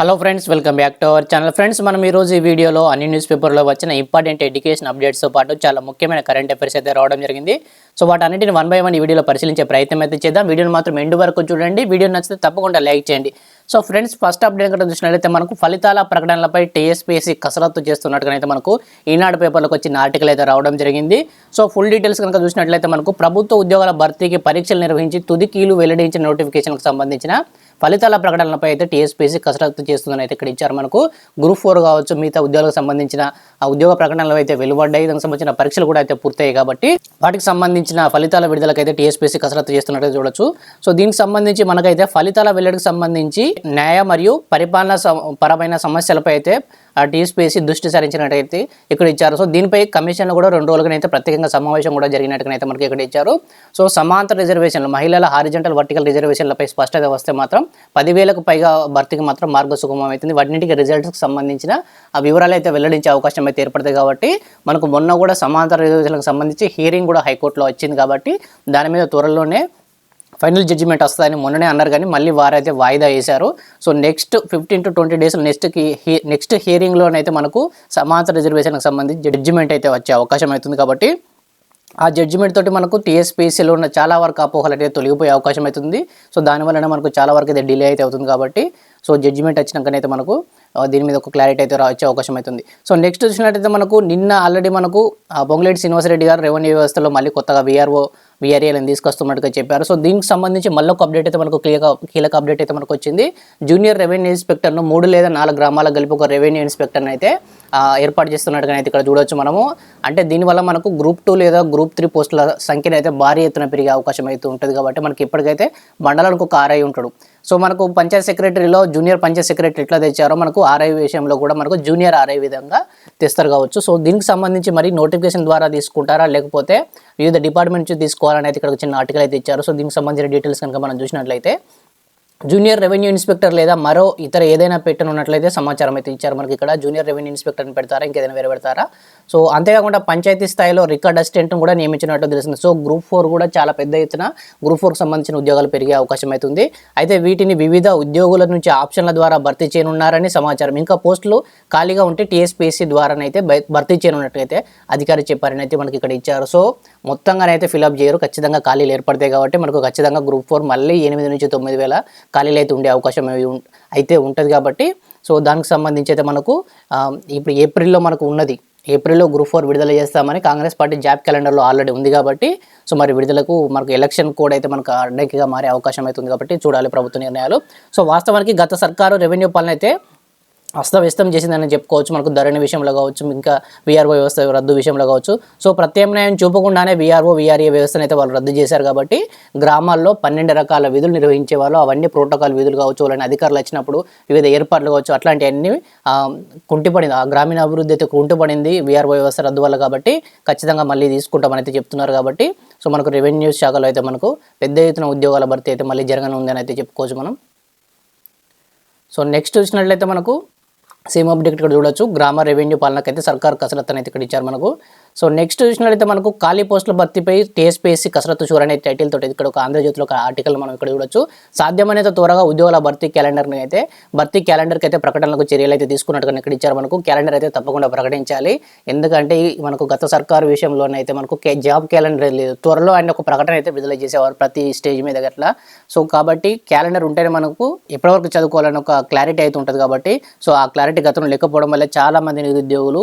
Hello friends welcome back to our channel friends మనం ఈరోజు రోజు ఈ వీడియోలో అన్ని న్యూస్ పేపర్లో వచ్చిన ఇంపార్టెంట్ ఎడ్యుకేషన్ అప్డేట్స్తో పాటు చాలా ముఖ్యమైన కరెంట్ అఫైర్స్ అయితే రావడం జరిగింది. సో వాటన్నిటిని వన్ బై వన్ ఈ వీడియోలో పరిశీలించే ప్రయత్నం అయితే చేద్దాం. వీడియోని మాత్రం ఎండు వరకు చూడండి. వీడియో నచ్చితే తప్పకుండా లైక్ చేయండి. సో ఫ్రెండ్స్ ఫస్ట్ అప్డేట్ కనుక చూసినట్లయితే మనకు ఫలితాల ప్రకటనలపై టీఎస్పీఎస్సీ కసరత్తు చేస్తున్నట్టుగా అయితే మనకు ఈనాడు పేపర్లకు వచ్చిన ఆర్టికల్ అయితే రావడం జరిగింది. సో ఫుల్ డీటెయిల్స్ కనుక చూసినట్లయితే మనకు ప్రభుత్వ ఉద్యోగాల భర్తీకి పరీక్షలు నిర్వహించి తుది కీలు వెల్లడించిన నోటిఫికేషన్కు సంబంధించిన ఫలితాల ప్రకటనలపై అయితే టీఎస్పీసీ కసరత్తు చేస్తుందని అయితే ఇక్కడ ఇచ్చారు. మనకు గ్రూప్ ఫోర్ కావచ్చు మిగతా ఉద్యోగాలకు సంబంధించిన ఆ ఉద్యోగ ప్రకటనలు అయితే వెలువడ్డాయి. దానికి సంబంధించిన పరీక్షలు కూడా అయితే పూర్తయ్యాయి కాబట్టి వాటికి సంబంధించిన ఫలితాల విడుదలకైతే టీఎస్పీసీ కసరత్తు చేస్తున్నట్టు చూడొచ్చు. సో దీనికి సంబంధించి మనకైతే ఫలితాల వెల్లడికి సంబంధించి న్యాయ మరియు పరిపాలన పరమైన సమస్యలపై అయితే ఆ టీఎస్పీఎస్సీ దృష్టి సారించినట్టయితే ఇక్కడ ఇచ్చారు. సో దీనిపై కమిషన్లు కూడా రెండు రోజులకైతే ప్రత్యేకంగా సమావేశం కూడా జరిగినట్టుగానైతే మనకి ఇక్కడ ఇచ్చారు. సో సమాంతర రిజర్వేషన్లు మహిళల హారిజంటల్ వర్టికల్ రిజర్వేషన్లపై స్పష్టత వస్తే మాత్రం పదివేలకు పైగా భర్తీకి మాత్రం మార్గ సుగమం అవుతుంది. వాటికి రిజల్ట్స్కి సంబంధించిన ఆ వివరాలు అయితే వెల్లడించే అవకాశం అయితే ఏర్పడుతుంది కాబట్టి మనకు మొన్న కూడా సమాంతర రిజర్వేషన్లకు సంబంధించి హియరింగ్ కూడా హైకోర్టులో వచ్చింది కాబట్టి దాని మీద త్వరలోనే ఫైనల్ జడ్జిమెంట్ వస్తుందని మొన్ననే అన్నారు కానీ మళ్ళీ వారైతే వాయిదా వేశారు. So next fifteen to twenty days నెక్స్ట్కి next హియరింగ్లోనైతే మనకు సమాంతర రిజర్వేషన్కి సంబంధించి జడ్జిమెంట్ అయితే వచ్చే అవకాశం అవుతుంది కాబట్టి ఆ జడ్జిమెంట్ తోటి మనకు టీఎస్పీసీలో ఉన్న చాలా వరకు అపోహలు అయితే తొలగిపోయే అవకాశం అవుతుంది. సో దానివల్ల మనకు చాలా వరకు అయితే డిలే అయితే అవుతుంది కాబట్టి సో జడ్జిమెంట్ వచ్చినాకనైతే మనకు దీని మీద ఒక క్లారిటీ అయితే రా- వచ్చే అవకాశం అవుతుంది. సో నెక్స్ట్ చూసినట్టయితే మనకు నిన్న ఆల్రెడీ మనకు ఆ, శ్రీనివాసరెడ్డి గారు రెవెన్యూ వ్యవస్థలో మళ్ళీ కొత్తగా విఆర్ఓ విఆర్ఏలను తీసుకొస్తున్నట్టుగా చెప్పారు. సో దీనికి సంబంధించి మళ్ళీ ఒక అప్డేట్ అయితే మనకు కీలక కీలక అప్డేట్ అయితే మనకు వచ్చింది. జూనియర్ రెవెన్యూ ఇన్స్పెక్టర్ను మూడు లేదా నాలుగు గ్రామాలకు కలిపి ఒక రెవెన్యూ ఇన్స్పెక్టర్ని అయితే ఏర్పాటు చేస్తున్నట్టుగా అయితే ఇక్కడ చూడవచ్చు మనము. అంటే దీనివల్ల మనకు గ్రూప్ టూ లేదా గ్రూప్ త్రీ పోస్టుల సంఖ్యను అయితే భారీ ఎత్తున పెరిగే అవకాశం అయితే ఉంటుంది కాబట్టి మనకి ఇప్పటికైతే మండలానికి ఒక ఆర్ఐ ఉంటాడు. సో మనకు పంచాయత్ సెక్రటరీలో జూనియర్ పంచాయత్ సెక్రటరీ ఎట్లా తెచ్చారో మనకు ఆర్ఐ విషయంలో కూడా మనకు జూనియర్ ఆర్ఐ విధంగా తెస్తారు కావచ్చు. సో దీనికి సంబంధించి మరి నోటిఫికేషన్ ద్వారా తీసుకుంటారా లేకపోతే వివిధ డిపార్ట్మెంట్ నుంచి తీసుకోవాలని అయితే ఇక్కడ చిన్న ఆర్టికల్ అయితే ఇచ్చారు. సో దీనికి సంబంధించిన డీటెయిల్స్ కనుక మనం చూసినట్లయితే జూనియర్ రెవెన్యూ ఇన్స్పెక్టర్ లేదా మరో ఇతర ఏదైనా పెట్టనున్నట్లయితే సమాచారం అయితే ఇచ్చారు. మనకి ఇక్కడ జూనియర్ రెవెన్యూ ఇన్స్పెక్టర్ని పెడతారా? ఇంకేదైనా వేరే పెడతారా? సో అంతేకాకుండా పంచాయతీ స్థాయిలో రికార్డ్ అసిస్టెంట్ను కూడా నియమించినట్టు తెలిసింది సో గ్రూప్ ఫోర్ కూడా చాలా పెద్ద ఎత్తున గ్రూప్ ఫోర్కి సంబంధించిన ఉద్యోగాలు పెరిగే అవకాశం అవుతుంది అయితే వీటిని వివిధ ఉద్యోగుల నుంచి ఆప్షన్ల ద్వారా భర్తీ చేయనున్నారని సమాచారం. ఇంకా పోస్టులు ఖాళీగా ఉంటే టీఎస్పీఎస్సీ ద్వారానైతే బై- భర్తీ చేయనున్నట్లయితే అధికారి చెప్పారని అయితే మనకి ఇక్కడ ఇచ్చారు. సో మొత్తంగానైతే ఫిలప్ చేయరు. ఖచ్చితంగా ఖాళీలు ఏర్పడతాయి కాబట్టి మనకు ఖచ్చితంగా గ్రూప్ ఫోర్ మళ్ళీ ఎనిమిది నుంచి తొమ్మిది వేల ఖాళీలు అయితే ఉండే అవకాశం ఉం- అయితే ఉంటుంది కాబట్టి సో దానికి సంబంధించి అయితే మనకు ఇప్పుడు ఏప్రిల్లో మనకు ఉన్నది ఏప్రిల్లో గ్రూప్ ఫోర్ విడుదల చేస్తామని కాంగ్రెస్ పార్టీ జాబ్ క్యాలెండర్లో ఆల్రెడీ ఉంది కాబట్టి సో మరి విడుదలకు మనకు ఎలక్షన్ కోడ్ అయితే మనకు అడ్డంకిగా మారే అవకాశం అవుతుంది కాబట్టి చూడాలి ప్రభుత్వ నిర్ణయాలు. సో వాస్తవానికి గత సర్కారు రెవెన్యూ పాలన అయితే అస్తవ్యస్తం చేసిందని చెప్పుకోవచ్చు. మనకు ధరణి విషయంలో కావచ్చు ఇంకా విఆర్ఓ వ్యవస్థ రద్దు విషయంలో కావచ్చు. సో ప్రత్యామ్నాయం చూపకుండానే విఆర్ఓ విఆర్ఏ వ్యవస్థను అయితే వాళ్ళు రద్దు చేశారు కాబట్టి గ్రామాల్లో పన్నెండు రకాల విధులు నిర్వహించే వాళ్ళు అవన్నీ ప్రోటోకాల్ విధులు కావచ్చు వాళ్ళని అధికారులు వచ్చినప్పుడు వివిధ ఏర్పాట్లు కావచ్చు అట్లాంటివన్నీ కుంటిపడింది. ఆ గ్రామీణ అభివృద్ధి అయితే కుంటిపడింది విఆర్ఓ వ్యవస్థ రద్దు వల్ల కాబట్టి ఖచ్చితంగా మళ్ళీ తీసుకుంటామని అయితే చెప్తున్నారు కాబట్టి సో మనకు రెవెన్యూ శాఖలో అయితే మనకు పెద్ద ఎత్తున ఉద్యోగాల భర్తీ అయితే మళ్ళీ జరగనుందని అయితే చెప్పుకోవచ్చు మనం. సో నెక్స్ట్ చూసినట్లయితే మనకు సేమ్ అప్డేట్ ఇక్కడ చూడొచ్చు. గ్రామ రెవెన్యూ పాలనకైతే సర్కార్ కసరత్తు అనేది ఇక్కడ ఇచ్చారు మనకు. సో నెక్స్ట్ చూసినట్లయితే మనకు ఖాళీ పోస్టుల భర్తీపై టీఎస్పీఎస్సీ కసరత్తు చూడ అనే టైటిల్ తోటి ఇక్కడ ఒక ఆంధ్రజ్యోతిలో ఒక ఆర్టికల్ మనం ఇక్కడ చూడొచ్చు. సాధ్యమైనంత త్వరగా ఉద్యోగాల భర్తీ క్యాలెండర్ని అయితే భర్తీ క్యాలెండర్కి అయితే ప్రకటనలకు చర్యలు అయితే తీసుకున్నట్టుగా ఇక్కడ ఇచ్చారు మనకు. క్యాలెండర్ అయితే తప్పకుండా ప్రకటించాలి. ఎందుకంటే ఈ మనకు గత సర్కారు విషయంలోనైతే మనకు జాబ్ క్యాలెండర్ లేదు. త్వరలో ఆయన ఒక ప్రకటన అయితే విడుదల చేసేవారు ప్రతి స్టేజ్ మీద గట్లా. సో కాబట్టి క్యాలెండర్ ఉంటేనే మనకు ఎప్పటివరకు చదువుకోవాలని ఒక క్లారిటీ అయితే ఉంటుంది కాబట్టి. సో ఆ క్లారిటీ గతంలో లేకపోవడం వల్ల చాలా మంది నిరుద్యోగులు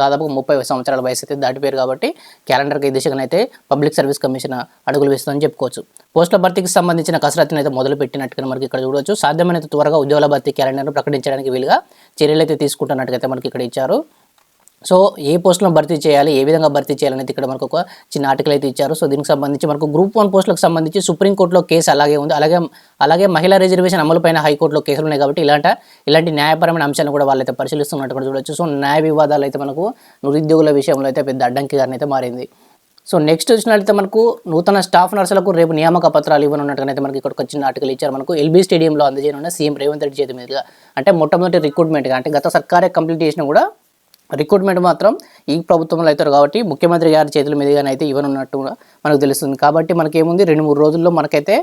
దాదాపు ముప్పై సంవత్సరాల వయసు అయితే దాటిపోయారు కాబట్టి క్యాలెండర్కి ఈ దిశగానైతే పబ్లిక్ సర్వీస్ కమిషన్ అడుగులు వేస్తుందని చెప్పుకోవచ్చు. పోస్టుల భర్తీకి సంబంధించిన కసరత్తును అయితే మొదలు పెట్టినట్టుగా మనకి ఇక్కడ చూడవచ్చు సాధ్యమైనంత త్వరగా ఉద్యోగాల భర్తీ క్యాలెండర్ను ప్రకటించడానికి వీలుగా చర్యలు అయితే తీసుకుంటున్నట్టుగా అయితే మనకి ఇక్కడ ఇచ్చారు. సో ఏ పోస్టులను భర్తీ చేయాలి ఏ విధంగా భర్తీ చేయాలనేది ఇక్కడ మనకు ఒక చిన్న ఆర్టికల్ అయితే ఇచ్చారు. సో దీనికి సంబంధించి మనకు గ్రూప్ వన్ పోస్టులకు సంబంధించి సుప్రీంకోర్టులో కేసు అలాగే ఉంది. అలాగే అలాగే మహిళా రిజర్వేషన్ అమలుపైన హైకోర్టులో కేసులు ఉన్నాయి కాబట్టి ఇలాంటి ఇలాంటి న్యాయపరమైన అంశాలను కూడా వాళ్ళైతే పరిశీలిస్తున్నట్టు కూడా చూడొచ్చు. సో న్యాయ వివాదాలు అయితే మనకు నిరుద్యోగుల విషయంలో అయితే పెద్ద అడ్డంకిగానే అయితే మారింది. సో నెక్స్ట్ వచ్చినట్లయితే మనకు నూతన స్టాఫ్ నర్సులకు రేపు నియామక పత్రాలు ఇవ్వనున్నట్టుగానైతే మనకి ఇక్కడ ఒక చిన్న ఆర్టికల్ ఇచ్చారు. మనకు ఎల్బీ స్టేడియంలో అందజేయనున్న సీఎం రేవంత్ రెడ్డి చేతి మీదుగా. అంటే మొట్టమొదటి రిక్రూట్మెంట్గా అంటే గత సర్కారే కంప్లీట్ చేసినా కూడా రిక్రూట్మెంట్ మాత్రం ఈ ప్రభుత్వంలో అవుతారు కాబట్టి ముఖ్యమంత్రి గారి చేతుల మీదుగానే అయితే ఇవ్వనున్నట్టు మనకు తెలుస్తుంది. కాబట్టి మనకేముంది? రెండు మూడు రోజుల్లో మనకైతే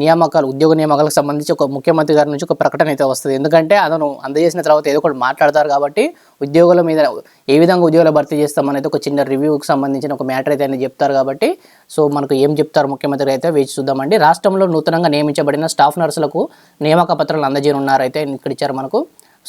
నియామకాలు ఉద్యోగ నియామకాలకు సంబంధించి ఒక ముఖ్యమంత్రి గారి నుంచి ఒక ప్రకటన అయితే వస్తుంది. ఎందుకంటే అతను అందజేసిన తర్వాత ఏదో ఒకటి మాట్లాడతారు కాబట్టి ఉద్యోగుల మీద ఏ విధంగా ఉద్యోగాలు భర్తీ చేస్తామనేది ఒక చిన్న రివ్యూకి సంబంధించిన ఒక మ్యాటర్ అయితే ఆయన చెప్తారు కాబట్టి సో మనకు ఏం చెప్తారు ముఖ్యమంత్రి అయితే వేచి చూద్దామండి. రాష్ట్రంలో నూతనంగా నియమించబడిన స్టాఫ్ నర్సులకు నియామక పత్రాలు అందజేయనున్నారైతే ఇక్కడ ఇచ్చారు మనకు.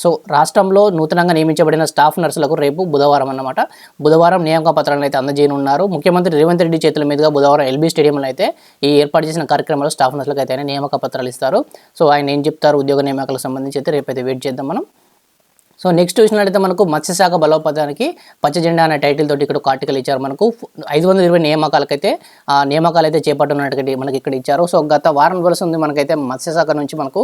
సో రాష్ట్రంలో నూతనంగా నియమించబడిన స్టాఫ్ నర్సులకు రేపు బుధవారం అన్నమాట. బుధవారం నియామక పత్రాలను అయితే అందజేయనున్నారు. ముఖ్యమంత్రి రేవంత్ రెడ్డి చేతుల మీదుగా బుధవారం ఎల్బీ స్టేడియంలో అయితే ఈ ఏర్పాటు చేసిన కార్యక్రమంలో స్టాఫ్ నర్సులకు అయితే నియామక పత్రాలు ఇస్తారు. సో ఆయన ఏం చెప్తారు? ఉద్యోగ నియామకాలకు సంబంధించి అయితే రేపు అయితే వెయిట్ చేద్దాం మనం. సో నెక్స్ట్ చూసినట్లయితే మనకు మత్స్యశాఖ బలోపేతానికి పచ్చజెండా అనే టైటిల్ తోటి ఇక్కడ ఒక ఆర్టికల్ ఇచ్చారు. మనకు ఐదు వందల ఇరవై నియామకాలకైతే ఆ నియామకాలు అయితే చేపట్టనున్నట్టు మనకి ఇక్కడ ఇచ్చారు. సో గత వారం వరుస ఉంది మనకైతే మత్స్యశాఖ నుంచి మనకు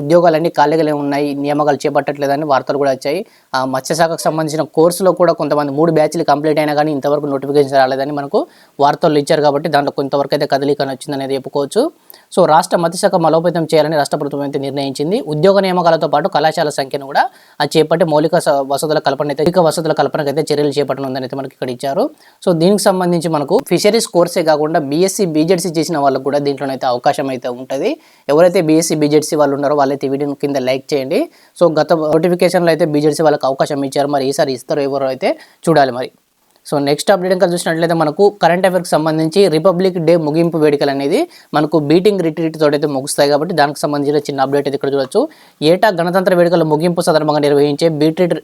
ఉద్యోగాలన్నీ ఖాళీగానే ఉన్నాయి. నియామకాలు చేపట్టట్లేదని వార్తలు కూడా వచ్చాయి. ఆ మత్స్యశాఖకు సంబంధించిన కోర్సులో కూడా కొంతమంది మూడు బ్యాచ్లు కంప్లీట్ అయినా కానీ ఇంతవరకు నోటిఫికేషన్ రాలేదని మనకు వార్తలు ఇచ్చారు కాబట్టి దాంట్లో కొంతవరకు అయితే కదలిక వచ్చిందనేది చెప్పుకోవచ్చు. సో రాష్ట్ర మత్స్యశాఖ బలోపేతం చేయాలని రాష్ట్ర ప్రభుత్వం అయితే నిర్ణయించింది. ఉద్యోగ నియామకాలతో పాటు కళాశాల సంఖ్యను కూడా అది చేపట్టి మౌలిక వసతుల కల్పన అయితే మౌలిక వసతుల కల్పనకు అయితే చర్యలు చేపట్టనుందని అయితే మనకి ఇక్కడ ఇచ్చారు. సో దీనికి సంబంధించి మనకు ఫిషరీస్ కోర్సే కాకుండా బీఎస్సీ బీజెడ్సీ చేసిన వాళ్ళకు కూడా దీంట్లోనైతే అవకాశం అయితే ఉంటుంది. ఎవరైతే బీఎస్సీ బీజెడ్సీ వాళ్ళు ఉన్నారో వాళ్ళైతే వీడియో కింద లైక్ చేయండి. సో గత నోటిఫికేషన్లో అయితే బీజెడ్సీ వాళ్ళకి అవకాశం ఇచ్చారు. మరి ఈసారి ఇస్తారో ఎవరో అయితే చూడాలి మరి. సో నెక్స్ట్ అప్డేట్ ఇంకా చూసినట్లయితే మనకు కరెంట్ అఫైర్కి సంబంధించి రిపబ్లిక్ డే ముగింపు వేడుకలు అనేది మనకు బీటింగ్ రిట్రీట్ తోటి అయితే ముగుస్తాయి కాబట్టి దానికి సంబంధించిన చిన్న అప్డేట్ అయితే ఇక్కడ చూడొచ్చు. ఏటా గణతంత్ర వేడుకల ముగింపు సందర్భంగా నిర్వహించే బీట్రీట్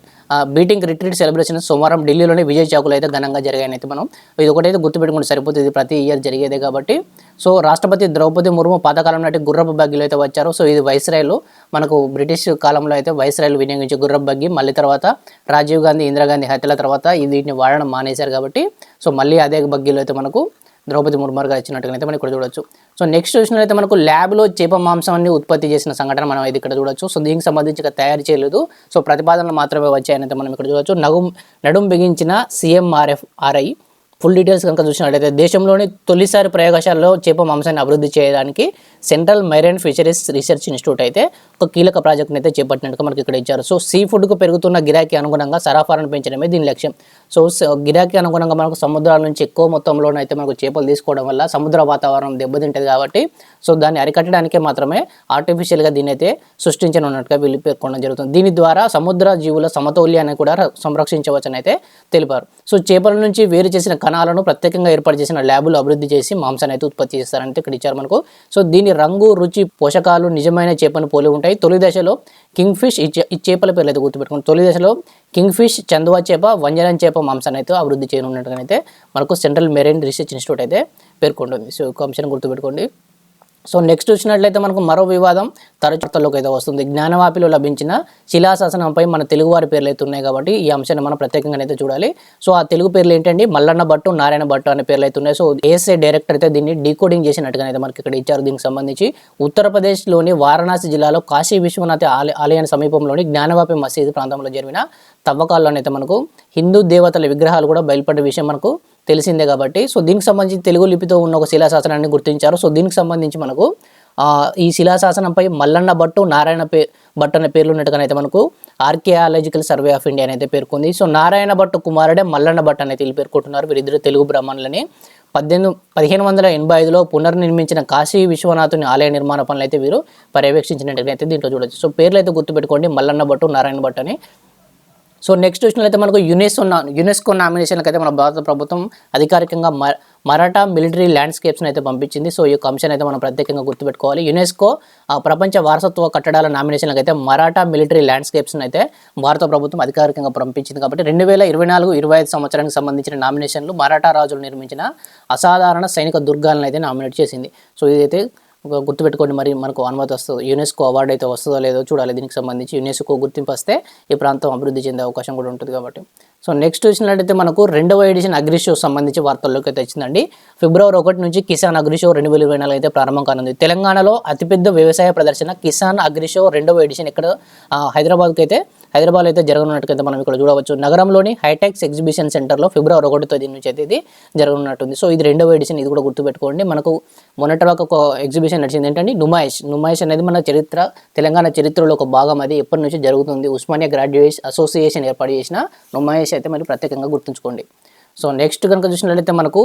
బీటింగ్ రిట్రీట్ సెలబ్రేషన్ సోమవారం ఢిల్లీలోని విజయ్ చౌక్లో అయితే ఘనంగా జరిగాయనైతే మనం ఇది ఒకటైతే గుర్తుపెట్టుకుంటే సరిపోతుంది. ప్రతి ఇయర్ జరిగేదే కాబట్టి. సో రాష్ట్రపతి ద్రౌపది ముర్ము పాతకాలం నాటి గుర్రపు బగ్గీలు అయితే వచ్చారు. సో ఇది వైస్రాయ్లు మనకు బ్రిటిష్ కాలంలో అయితే వైస్రాయ్లు వినియోగించే గుర్రపు బగ్గి. మళ్ళీ తర్వాత రాజీవ్ గాంధీ ఇందిరాగాంధీ హత్యల తర్వాత ఇది వీటిని వాడడం మానేశారు కాబట్టి సో మళ్ళీ అదే బగ్గీలో అయితే మనకు ద్రౌపది ముర్మర్గా గారు ఇచ్చినట్టుగా అయితే మనం ఇక్కడ చూడొచ్చు. సో నెక్స్ట్ చూసినట్లయితే మనకు ల్యాబ్లో చేప మాంసాన్ని ఉత్పత్తి చేసిన సంఘటన మనం అయితే ఇక్కడ చూడొచ్చు. సో దీనికి సంబంధించి ఇక తయారు చేయలేదు. సో ప్రతిపాదనలు మాత్రమే వచ్చాయనైతే మనం ఇక్కడ చూడొచ్చు. నడుం నడుం బిగించిన సిఎంఆర్ఎఫ్ ఆర్ఐ. ఫుల్ డీటెయిల్స్ కనుక చూసినట్లయితే దేశంలోని తొలిసారి ప్రయోగశాలలో చేప మాంసాన్ని అభివృద్ధి చేయడానికి central marine fisheries research institute అయితే ఒక కీలక ప్రాజెక్ట్ని అయితే చేపట్టినట్టుగా మనకి ఇక్కడ ఇచ్చారు. సో సీ ఫుడ్కు పెరుగుతున్న గిరాకీ అనుగుణంగా సరఫరాను పెంచడమే దీని లక్ష్యం. సో గిరాకీ అనుగుణంగా మనకు సముద్రాల నుంచి ఎక్కువ మొత్తంలోనైతే అయితే మనకు చేపలు తీసుకోవడం వల్ల సముద్ర వాతావరణం దెబ్బతింటుంది కాబట్టి సో దాన్ని అరికట్టడానికే మాత్రమే ఆర్టిఫిషియల్గా దీన్ని అయితే సృష్టించనున్నట్టుగా వీళ్ళు పేర్కొనడం జరుగుతుంది. దీని ద్వారా సముద్ర జీవుల సమతౌల్యాన్ని కూడా సంరక్షించవచ్చని అయితే తెలిపారు. సో చేపల నుంచి వేరు చేసిన కణాలను ప్రత్యేకంగా ఏర్పాటు చేసిన ల్యాబులు అభివృద్ధి చేసి మాంసాన్ని అయితే ఉత్పత్తి చేస్తారని ఇక్కడ ఇచ్చారు మనకు. సో దీని రంగు రుచి పోషకాలు నిజమైన చేపను పోలి ఉంటాయి. తొలి దశలో కింగ్ ఫిష్ ఈ ఈ చేపల పేర్లు అయితే గుర్తుపెట్టుకోండి. తొలి దశలో కింగ్ ఫిష్ చందువా చేప వంజరం చేప మాంసాన్ని అయితే అభివృద్ధి చేయనున్నట్టుగా అయితే మనకు సెంట్రల్ మెరైన్ రీసెర్చ్ ఇన్స్టిట్యూట్ అయితే పేర్కొంటుంది. సో ఒక అంశాన్ని గుర్తుపెట్టుకోండి. సో నెక్స్ట్ చూసినట్లయితే మనకు మరో వివాదం తరచుతలోకి అయితే వస్తుంది. జ్ఞానవాపిలో లభించిన శిలాశాసనంపై మన తెలుగువారి పేర్లు అయితే ఉన్నాయి కాబట్టి ఈ అంశాన్ని మనం ప్రత్యేకంగా అయితే చూడాలి. సో ఆ తెలుగు పేర్లు ఏంటండి? మల్లన్న భట్టు నారాయణ భట్టు అనే పేర్లు అయితే ఉన్నాయి. సో ఏఎస్ఏ డైరెక్టర్ అయితే దీన్ని డీకోడింగ్ చేసినట్టుగా అయితే మనకి ఇక్కడ ఇచ్చారు దీనికి సంబంధించి. ఉత్తరప్రదేశ్లోని వారణాసి జిల్లాలో కాశీ విశ్వనాథ ఆలయ ఆలయానికి సమీపంలోని జ్ఞానవాపి మసీదు ప్రాంతంలో జరిగిన తవ్వకాల్లోనైతే మనకు హిందూ దేవతల విగ్రహాలు కూడా బయలుపడే విషయం మనకు తెలిసిందే కాబట్టి. సో దీనికి సంబంధించి తెలుగు లిపితో ఉన్న ఒక శిలాశాసనాన్ని గుర్తించారు. సో దీనికి సంబంధించి మనకు ఈ శిలాశాసనంపై మల్లన్న భట్టు నారాయణ పే భట్ అనే పేర్లు ఉన్నట్టుగానైతే మనకు ఆర్కియాలజికల్ సర్వే ఆఫ్ ఇండియా అయితే పేర్కొంది. సో నారాయణ భట్టు కుమారుడే మల్లన్న భట్ అనేది వీళ్ళు పేర్కొంటున్నారు. వీరిద్దరు తెలుగు బ్రాహ్మణులని పద్దెనిమిది పదిహేను వందల ఎనభై ఐదులో పునర్నిర్మించిన కాశీ విశ్వనాథుని ఆలయ నిర్మాణ పనులు అయితే వీరు పర్యవేక్షించినట్టుగా అయితే దీంట్లో చూడొచ్చు. సో పేర్లు అయితే గుర్తుపెట్టుకోండి. మల్లన్న భట్టు నారాయణ భట్ అని. సో నెక్స్ట్ చూసినట్లయితే మనకు యునెస్కో యునెస్కో నామినేషన్కి అయితే మన భారత ప్రభుత్వం అధికారికంగా మ మరాఠా మిలిటరీ ల్యాండ్స్కేప్స్ని అయితే పంపించింది. సో ఈ యొక్క అంశాన్ని అయితే మనం ప్రత్యేకంగా గుర్తుపెట్టుకోవాలి. యునెస్కో ప్రపంచ వారసత్వ కట్టడాల నామినేషన్లకు అయితే మరాఠా మిలిటరీ ల్యాండ్స్కేప్స్ని అయితే భారత ప్రభుత్వం అధికారికంగా పంపించింది కాబట్టి రెండు వేల ఇరవై నాలుగు ఇరవై ఐదు సంవత్సరానికి సంబంధించిన నామినేషన్లు మరాఠా రాజులు నిర్మించిన అసాధారణ సైనిక దుర్గాలను అయితే నామినేట్ చేసింది. సో ఇదైతే గుర్తుపెట్టుకోండి మరి మనకు అనుమతి వస్తుంది యునెస్కో అవార్డు అయితే వస్తుందో లేదో చూడాలి. దీనికి సంబంధించి యునెస్కో గుర్తింపు వస్తే ఈ ప్రాంతం అభివృద్ధి చెందే అవకాశం కూడా ఉంటుంది కాబట్టి. సో నెక్స్ట్ చూసినట్లయితే మనకు రెండవ ఎడిషన్ అగ్రి షో సంబంధించి వార్తల్లోకి అయితే వచ్చిందండి. ఫిబ్రవరి ఒకటి నుంచి కిసాన్ అగ్రి షో రెండు వేల ఇరవై నాలుగు అయితే ప్రారంభం కానుంది. తెలంగాణలో అతిపెద్ద వ్యవసాయ ప్రదర్శన కిసాన్ అగ్రి షో రెండవ ఎడిషన్ ఇక్కడ హైదరాబాద్కి అయితే హైదరాబాద్ అయితే జరగనున్నట్టుగా మనం ఇక్కడ చూడవచ్చు. నగరంలోని హైటెక్స్ ఎగ్జిబిషన్ సెంటర్లో ఫిబ్రవరి ఒకటి దీని నుంచి అయితే ఇది జరగనున్నట్టుంది. సో ఇది రెండవ ఎడిషన్ ఇది కూడా గుర్తుపెట్టుకోండి. మనకు మొన్నటి ఒక ఎగ్జిబిషన్ నడిచింది ఏంటంటే నుమాయిష్ నుమాయిష్ అనేది మన చరిత్ర తెలంగాణ చరిత్రలో ఒక భాగం అది. ఎప్పటి నుంచి జరుగుతుంది. ఉస్మానియా గ్రాడ్యుయేట్ అసోసియేషన్ ఏర్పాటు చేసిన నుమాయిష్ అయితే మరి ప్రత్యేకంగా గుర్తుంచుకోండి. సో నెక్స్ట్ కనుక చూసినట్లయితే మనకు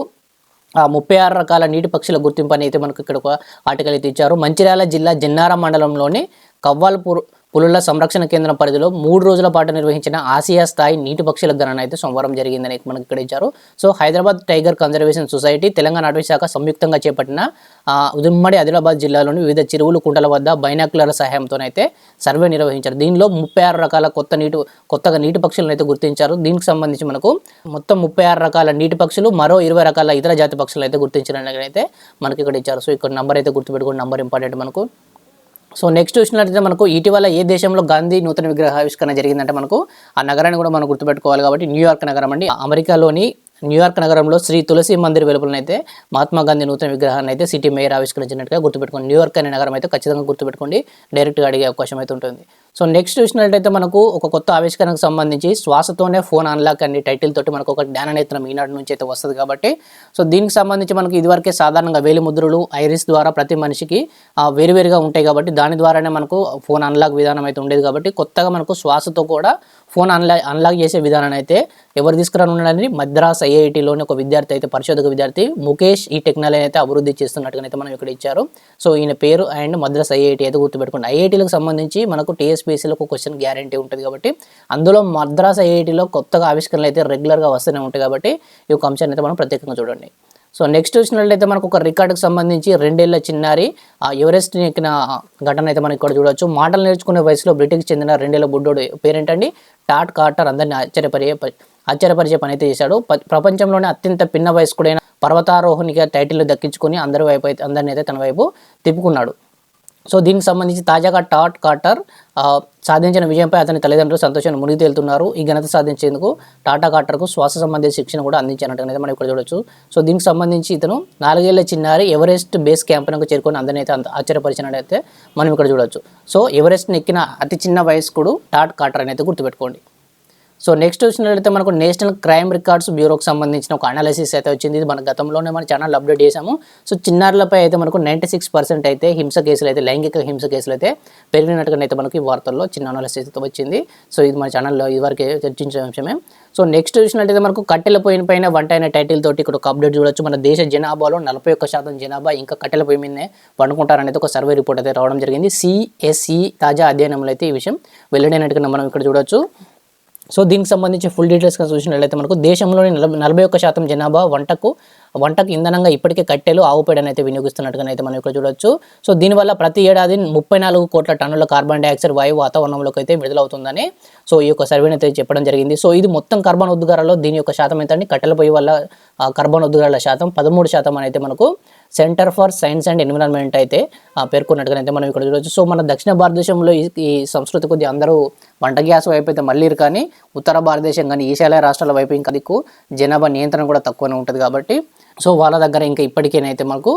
ఆ ముప్పై ఆరు రకాల నీటి పక్షుల గుర్తింపు అని అయితే మనకు ఇక్కడ ఒక ఆర్టికల్ అయితే ఇచ్చారు. మంచిర్యాల జిల్లా జన్నారం మండలంలోని కవ్వాల్పూర్ పులుల సంరక్షణ కేంద్రం పరిధిలో మూడు రోజుల పాటు నిర్వహించిన ఆసియా స్థాయి నీటి పక్షుల గణన అయితే సోమవారం జరిగిందని మనకి ఇక్కడ ఇచ్చారు. So Hyderabad tiger conservation society Telangana అటవీ శాఖ సంయుక్తంగా చేపట్టిన ఆ, ఉమ్మడి ఆదిలాబాద్ జిల్లాలోని వివిధ చెరువులు కుంటల వద్ద బైనాక్యులర్ సహాయంతోనైతే సర్వే నిర్వహించారు. దీనిలో ముప్పై ఆరు రకాల కొత్త నీటి కొత్తగా నీటి పక్షులను అయితే గుర్తించారు. దీనికి సంబంధించి మనకు మొత్తం ముప్పై ఆరు రకాల నీటి పక్షులు మరో ఇరవై రకాల ఇతర జాతి పక్షులను అయితే గుర్తించడానికి అయితే మనకి ఇక్కడ ఇచ్చారు. సో ఇక్కడ నంబర్ అయితే గుర్తుపెట్టుకోండి. నంబర్ ఇంపార్టెంట్ మనకు. సో నెక్స్ట్ చూసినట్లయితే మనకు ఇటీవల ఏ దేశంలో గాంధీ నూతన విగ్రహ ఆవిష్కరణ జరిగిందంటే మనకు ఆ నగరాన్ని కూడా మనం గుర్తుపెట్టుకోవాలి కాబట్టి న్యూయార్క్ నగరం అండి. అమెరికాలోని న్యూయార్క్ నగరంలో శ్రీ తులసి మందిర్ వెలుపలనైతే మహాత్మా గాంధీ నూతన విగ్రహాన్ని అయితే సిటీ మేయర్ ఆవిష్కరించినట్టుగా గుర్తుపెట్టుకోండి. న్యూయార్క్ అనే నగరం అయితే ఖచ్చితంగా గుర్తుపెట్టుకోండి. డైరెక్ట్గా అడిగే అవకాశం అయితే ఉంటుంది. సో నెక్స్ట్ చూసినట్లయితే మనకు ఒక కొత్త ఆవిష్కరణకు సంబంధించి శ్వాసతోనే ఫోన్ అన్లాక్ అనే టైటిల్ తోటి మనకు ఒక జ్ఞాననేత్రం ఈనాడు నుంచి అయితే వస్తుంది కాబట్టి సో దీనికి సంబంధించి మనకు ఇదివరకే సాధారణంగా వేలి ముద్రలు ఐరిస్ ద్వారా ప్రతి మనిషికి వేరువేరుగా ఉంటాయి కాబట్టి దాని ద్వారానే మనకు ఫోన్ అన్లాక్ విధానం అయితే ఉండేది కాబట్టి కొత్తగా మనకు శ్వాసతో కూడా ఫోన్ అన్లా అన్లాక్ చేసే విధానం అయితే ఎవరు తీసుకురానున్నారని మద్రాస్ ఐఐటిలోని ఒక విద్యార్థి అయితే పరిశోధక విద్యార్థి ముఖేష్ ఈ టెక్నాలజీ అయితే అభివృద్ధి చేస్తున్నట్టుగా అయితే మనం ఇక్కడ ఇచ్చారు. సో ఈయన పేరు అండ్ మద్రాస్ ఐఐటి అయితే గుర్తుపెట్టుకోండి. ఐఐటీలకు సంబంధించి మనకు టీఎస్పీసీలో ఒక క్వశ్చన్ గ్యారంటీ ఉంటుంది కాబట్టి అందులో మద్రాస్ ఐఐటిలో కొత్తగా ఆవిష్కరణలు అయితే రెగ్యులర్గా వస్తూనే ఉంటాయి కాబట్టి ఈ యొక్క అంశాన్ని అయితే మనం ప్రత్యేకంగా చూడండి. సో నెక్స్ట్ చూసినట్లయితే మనకు ఒక రికార్డుకు సంబంధించి రెండేళ్ళ చిన్నారి ఆ ఎవరెస్ట్ ఎక్కిన ఘటన అయితే మనం ఇక్కడ చూడొచ్చు. మాటలు నేర్చుకునే వయసులో బ్రిటిష్కి చెందిన రెండేళ్ళ బుడ్డోడు పేరేంటండి? టాట్ కార్టర్ అందరిని ఆశ్చర్యపరిచే ఆశ్చర్యపరిచే పని అయితే చేశాడు. ప్రపంచంలోనే అత్యంత పిన్న వయస్కుడైన పర్వతారోహణిగా టైటిల్ దక్కించుకొని అందరి వైపు అయితే అందరిని అయితే తన వైపు తిప్పుకున్నాడు. సో దీనికి సంబంధించి తాజాగా టాట్ కార్టర్ సాధించిన విజయంపై అతని తల్లిదండ్రులు సంతోషాన్ని మునిగి తేలుతున్నారు ఈ ఘనత సాధించేందుకు టాటా కార్టర్కు శ్వాస సంబంధిత శిక్షణ కూడా అందించినట్టు అనేది మనం ఇక్కడ చూడొచ్చు. సో దీనికి సంబంధించి ఇతను నాలుగేళ్ళ చిన్నారి ఎవరెస్ట్ బేస్ క్యాంప్ చేరుకొని అందనైతే అయితే అంత ఆశ్చర్యపరిచినట్టయితే మనం ఇక్కడ చూడొచ్చు. సో ఎవరెస్ట్ని ఎక్కిన అతి చిన్న వయస్కుడు టాట్ కార్టర్ అనేది గుర్తుపెట్టుకోండి. సో నెక్స్ట్ వచ్చినట్లయితే మనకు నేషనల్ క్రైమ్ రికార్డ్స్ బ్యూరోకి సంబంధించిన ఒక అనాలిసిస్ అయితే వచ్చింది. ఇది మన గతంలోనే మన ఛానల్ అప్డేట్ చేశాము. సో చిన్నారులపై అయితే మనకు నైంటీ సిక్స్ పర్సెంట్ అయితే హింస కేసులు అయితే లైంగిక హింస కేసులు అయితే పెరిగినట్టుగా అయితే మనకి వార్తల్లో చిన్న అనాలిసిస్ అయితే వచ్చింది. సో ఇది మన ఛానల్లో ఇదివరకే చర్చించిన అంశమే సో నెక్స్ట్ చూసినట్లయితే మనకు కట్టెల పోయిన పైన వంట అయిన టైటిల్ తోటి ఇక్కడ ఒక అప్డేట్ చూడొచ్చు. మన దేశ జనాభాలో నలభై ఒక్క శాతం జనాభా ఇంకా కట్టెల పొయ్యి మీదనే వండుకుంటారనేది ఒక సర్వే రిపోర్ట్ అయితే రావడం జరిగింది. సిఎస్ఈ తాజా అధ్యయనంలో అయితే ఈ విషయం వెల్లడైనట్టుగా మనం ఇక్కడ చూడొచ్చు. సో దీనికి సంబంధించి ఫుల్ డీటెయిల్స్ చూసినట్లయితే మనకు దేశంలోని నలభై నలభై ఒక్క శాతం జనాభా వంటకు వంటకు ఇంధనంగా ఇప్పటికే కట్టెలు ఆవు పేడని అయితే వినియోగిస్తున్నట్టుగా అయితే మనం ఇక్కడ చూడొచ్చు. సో దీనివల్ల ప్రతి ఏడాది ముప్పై నాలుగు కోట్ల టన్నుల కార్బన్ డైఆక్సైడ్ వాయువు వాతావరణంలోకి అయితే విడుదలవుతుందని సో ఈ యొక్క సర్వేని అయితే చెప్పడం జరిగింది. సో ఇది మొత్తం కార్బన్ ఉద్గారాల్లో దీని యొక్క శాతం అయితే కట్టెల పొయ్యి వల్ల కార్బన్ ఉద్గారాల శాతం పదమూడు శాతం అని అయితే మనకు centre for science and environment అయితే పేర్కొన్నట్టుగానైతే పేర్కొన్నట్టుగా అయితే మనం ఇక్కడ చూడవచ్చు సో మన దక్షిణ భారతదేశంలో ఈ- సంస్కృతి కొద్ది అందరూ వంట గ్యాస్ వైపు అయితే మళ్ళీ కానీ ఉత్తర భారతదేశం కానీ ఈశాన్య రాష్ట్రాల వైపు ఇంకా దిక్కు జనాభా నియంత్రణ కూడా తక్కువనే ఉంటుంది కాబట్టి సో వాళ్ళ దగ్గర ఇంకా ఇప్పటికేనైతే మనకు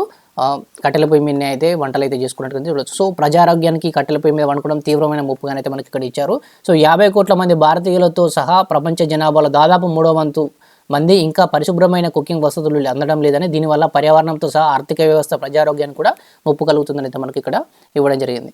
కట్టెల పొయ్యి మీద అయితే వంటలు అయితే చేసుకున్నట్టుగా చూడవచ్చు సో ప్రజారోగ్యానికి కట్టెల పొయ్యి మీద వండుకోవడం తీవ్రమైన ముప్పుగానైతే మనకి ఇక్కడ ఇచ్చారు. సో యాభై కోట్ల మంది భారతీయులతో సహా ప్రపంచ జనాభాలో దాదాపు మూడో వంతు మంది ఇంకా పరిశుభ్రమైన కుకింగ్ వసతులు అందడం లేదని దీనివల్ల పర్యావరణంతో సహా ఆర్థిక వ్యవస్థ ప్రజారోగ్యాన్ని కూడా ముప్పు కలుగుతుందని అయితే మనకి ఇక్కడ ఇవ్వడం జరిగింది.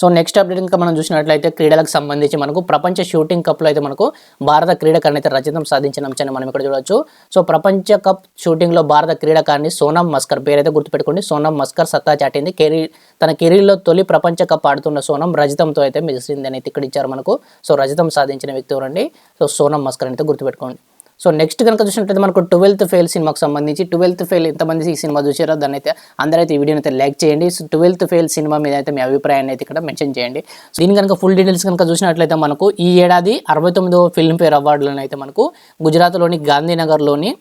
సో నెక్స్ట్ అప్డేట్ ఇంకా మనం చూసినట్లయితే క్రీడలకు సంబంధించి మనకు ప్రపంచ షూటింగ్ కప్లో అయితే మనకు భారత క్రీడకారిని అయితే రజతం సాధించిన అంశాన్ని మనం ఇక్కడ చూడవచ్చు సో ప్రపంచ కప్ షూటింగ్లో భారత క్రీడాకారిణి సోనం మస్కర్ పేరైతే గుర్తుపెట్టుకోండి. సోనం మస్కర్ సత్తా చాటింది. కెరీర్ తన కెరీర్లో తొలి ప్రపంచ కప్ ఆడుతున్న సోనం రజతంతో అయితే మెరిసింది అయితే ఇక్కడ ఇచ్చారు మనకు. సో రజతం సాధించిన వ్యక్తి ఎవరండి? సో సోనం మస్కర్ అయితే గుర్తుపెట్టుకోండి. సో నెక్స్ట్ కనుక చూసినట్లయితే మనకు ట్వెల్త్ ఫెయిల్ సినిమాకి సంబంధించి ట్వెల్త్ ఫెయిల్ ఎంతమంది ఈ సినిమా చూసారో దాన్ని అయితే అందరైతే ఈ వీడియోని అయితే లైక్ చేయండి. సో ట్వెల్త్ ఫెయిల్ సినిమా మీద అయితే మీ అభిప్రాయాన్ని అయితే ఇక్కడ మెన్షన్ చేయండి. దీని కనుక ఫుల్ డీటెయిల్స్ కనుక చూసినట్లయితే మనకు ఈ ఏడాది అరవై తొమ్మిదవ ఫిల్మ్ఫేర్ అవార్డులను అయితే మనకు గుజరాత్లోని గాంధీనగర్లోని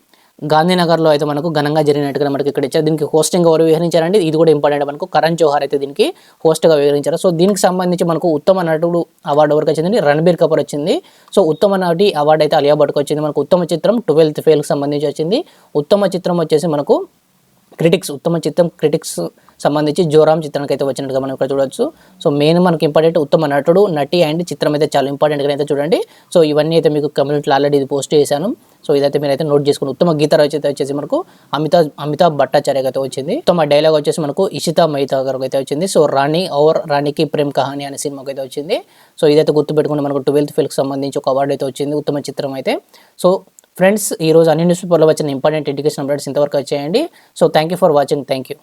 గాంధీనగర్లో అయితే మనకు ఘనంగా జరిగినట్టుగా మనకి ఇక్కడ ఇచ్చారు. దీనికి హోస్టింగ్ ఎవరు వివరించారండి ఇది కూడా ఇంపార్టెంట్ మనకు కరణ్ జోహార్ అయితే దీనికి హోస్ట్గా వివరించారు సో దీనికి సంబంధించి మనకు ఉత్తమ నటుడు అవార్డు ఎవరికి వచ్చింది రణబీర్ కపూర్ వచ్చింది. సో ఉత్తమ నటి అవార్డు అయితే అలియా భట్కి వచ్చింది. మనకు ఉత్తమ చిత్రం ట్వెల్త్ ఫెయిల్కి సంబంధించి వచ్చింది. ఉత్తమ చిత్రం వచ్చేసి మనకు క్రిటిక్స్ ఉత్తమ చిత్రం క్రిటిక్స్ సంబంధించి జోరామ్ చిత్రానికి అయితే వచ్చినట్టుగా మనం ఇక్కడ చూడొచ్చు. సో మెయిన్ మనకి ఇంపార్టెంట్ ఉత్తమ నటుడు నటి అండ్ చిత్రం అయితే చాలా ఇంపార్టెంట్గా అయితే చూడండి. సో ఇవన్నీ అయితే మీకు కమ్యూనిటీలో ఆల్రెడీ ఇది పోస్ట్ చేశాను. సో ఇదైతే మీరైతే నోట్ చేసుకుని ఉత్తమ గీత రచయిత వచ్చేసి మనకు అమితాబ్ అమితాబ్ భట్టాచార్య అయితే వచ్చింది. ఉత్తమ డైలాగ్ వచ్చేసి మనకు ఇషితా మహితా గారికి అయితే వచ్చింది. సో రాణి ఓవర్ రాణికి ప్రేమ్ కహాని అనే సినిమాకి అయితే వచ్చింది. సో ఇదైతే గుర్తుపెట్టుకుని మనకు ట్వెల్త్ ఫిల్కి సంబంధించి ఒక అవార్డు అయితే వచ్చింది. ఉత్తమ చిత్రం అయితే. సో ఫ్రెండ్స్ ఈ రోజు అన్ని న్యూస్ పేపర్లో వచ్చిన ఇంపార్టెంట్ ఎడ్యుకేషన్ అప్డేట్స్ ఇంతవరకు వచ్చేయండి. So thank you for watching thank you